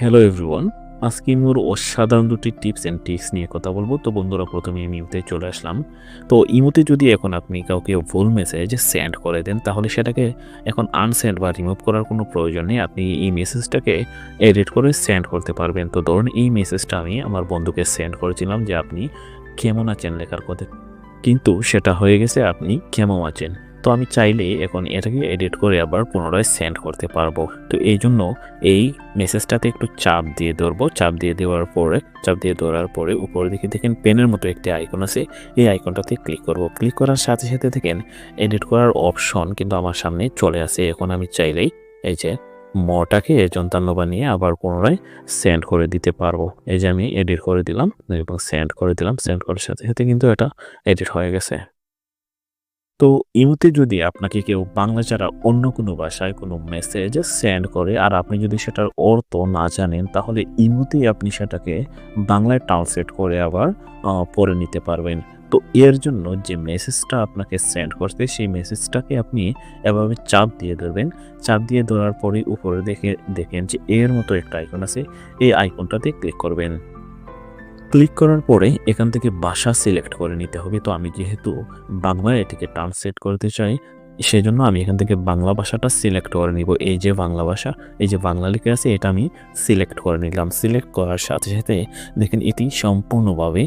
Hello everyone আজকে ওর অসাধারণ দুটি টিপস অ্যান্ড ট্রিক্স নিয়ে কথা বলব। তো বন্ধুরা, প্রথমে আমি ইমুতে চলে আসলাম। তো ইমুতে যদি এখন আপনি কাউকে ভুল মেসেজ সেন্ড করে দেন, তাহলে সেটাকে এখন আনসেন্ড বা রিমুভ করার কোনো প্রয়োজন নেই। আপনি এই মেসেজটাকে এডিট করে সেন্ড করতে পারবেন। তো ধরুন, এই মেসেজটা আমি আমার বন্ধুকে সেন্ড করেছিলাম যে আপনি কেমন আছেন লেখার কথা কিন্তু সেটা হয়ে গেছে আপনি কেমন আছেন? তো আমি চাইলে এখন এটাকে এডিট করে আবার পুনরায় সেন্ড করতে পারব। তো এই জন্য এই মেসেজটাতে একটু চাপ দিয়ে ধরবো। চাপ দিয়ে দেওয়ার পরে, চাপ দিয়ে ধরার পরে উপরের দিকে দেখেন পেনের মতো একটি আইকন আছে। এই আইকনটাতে ক্লিক করব। ক্লিক করার সাথে সাথে দেখেন এডিট করার অপশন কিন্তু আমার সামনে চলে আসে। এখন আমি চাইলেই এই যে মটাকে যন্ত্রান্ন বানিয়ে আবার পুনরায় সেন্ড করে দিতে পারব। এই যে আমি এডিট করে দিলাম এবং সেন্ড করে দিলাম। সেন্ড করার সাথে সাথে কিন্তু এটা এডিট হয়ে গেছে। তো ইমুতে যদি আপনাকে কেউ বাংলা ছাড়া অন্য কোনো ভাষায় কোনো মেসেজ সেন্ড করে আর আপনি যদি সেটার অর্থ না জানেন, তাহলে ইমুতেই আপনি সেটাকে বাংলায় ট্রান্সলেট করে আবার পড়ে নিতে পারবেন। তো এর জন্য যে মেসেজটা আপনাকে সেন্ড করতে সেই মেসেজটাকে আপনি এভাবে চাপ দিয়ে ধরবেন। চাপ দিয়ে ধরার পরে উপরে দেখে, দেখেন যে এর মতো একটা আইকন আছে। এই আইকনটাতে ক্লিক করবেন। ক্লিক করার পরে এখান থেকে বাসা সিলেক্ট করে নিতে হবে। তো আমি যেহেতু বাংলায় এটিকে ট্রান্সলেট করতে চাই সেই জন্য আমি এখান থেকে বাংলা ভাষাটা সিলেক্ট করে নিব। এই যে বাংলা ভাষা, এই যে বাংলা লিখে আছে, এটা আমি সিলেক্ট করে নিলাম। সিলেক্ট করার সাথে সাথে দেখেন এটি সম্পূর্ণভাবে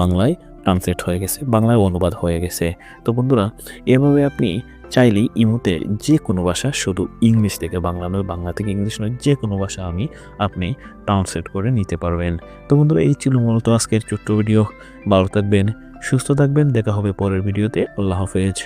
বাংলায় ট্রান্সলেট হয়ে গেছে, বাংলায় অনুবাদ হয়ে গেছে। তো বন্ধুরা, এভাবে আপনি চাইলেই ইমোতে যে কোনো ভাষা শুধু ইংলিশ থেকে বাংলা নয়, বাংলা থেকে ইংলিশ নয় যে কোনো ভাষা আমি আপনি ট্রান্সলেট করে নিতে পারবেন। তো বন্ধুরা, এই ছিল মূলত আজকের ছোট্ট ভিডিও ভালো থাকবেন, সুস্থ থাকবেন, দেখা হবে পরের ভিডিওতে আল্লাহ হাফেজ।